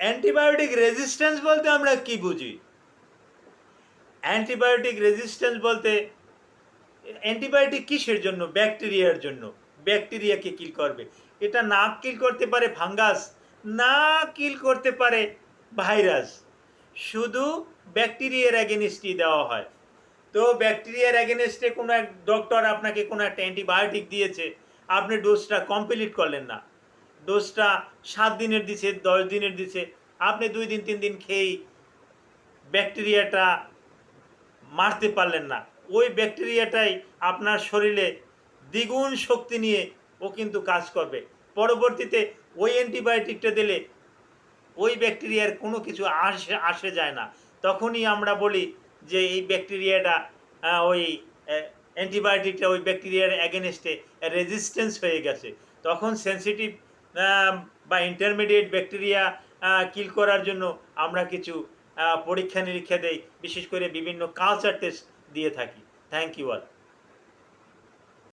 Antibiotic resistance বলতে আমরা কি বুঝি? অ্যান্টিবায়োটিক রেজিস্ট্যান্স বলতে অ্যান্টিবায়োটিক কিসের জন্য? ব্যাকটেরিয়ার জন্য। ব্যাকটেরিয়াকে কিল করবে। এটা না কিল করতে পারে ফাঙ্গাস না কিল করতে পারে ভাইরাস শুধু ব্যাকটেরিয়ার অ্যাগেনিস্টই দেওয়া হয়। তো ব্যাকটেরিয়ার অ্যাগেনিস্টে কোনো এক ডক্টর আপনাকে কোনো একটা অ্যান্টিবায়োটিক দিয়েছে। আপনি ডোজটা কমপ্লিট করলেন না। ডোজটা সাত দিনের দিছে, দশ দিনের দিছে। আপনি দুই দিন, তিন দিন খেয়েই ব্যাকটেরিয়াটা মারতে পারলেন না। ওই ব্যাকটেরিয়াটাই আপনার শরীরে দ্বিগুণ শক্তি নিয়ে ও কিন্তু কাজ করবে। পরবর্তীতে ওই অ্যান্টিবায়োটিকটা দিলে ওই ব্যাকটেরিয়ার কোনো কিছু আসে আসে যায় না। তখনই আমরা বলি যে এই ব্যাকটেরিয়াটা ওই অ্যান্টিবায়োটিকটা ওই ব্যাকটেরিয়ার অ্যাগেনস্টে রেজিস্ট্যান্স হয়ে গেছে। তখন সেন্সিটিভ বা ইন্টারমিডিয়েট ব্যাকটেরিয়া কিল করার জন্য আমরা কিছু পরীক্ষা নিরীক্ষা দেই, বিশেষ করে বিভিন্ন কালচার টেস্ট দিয়ে থাকি। Thank you all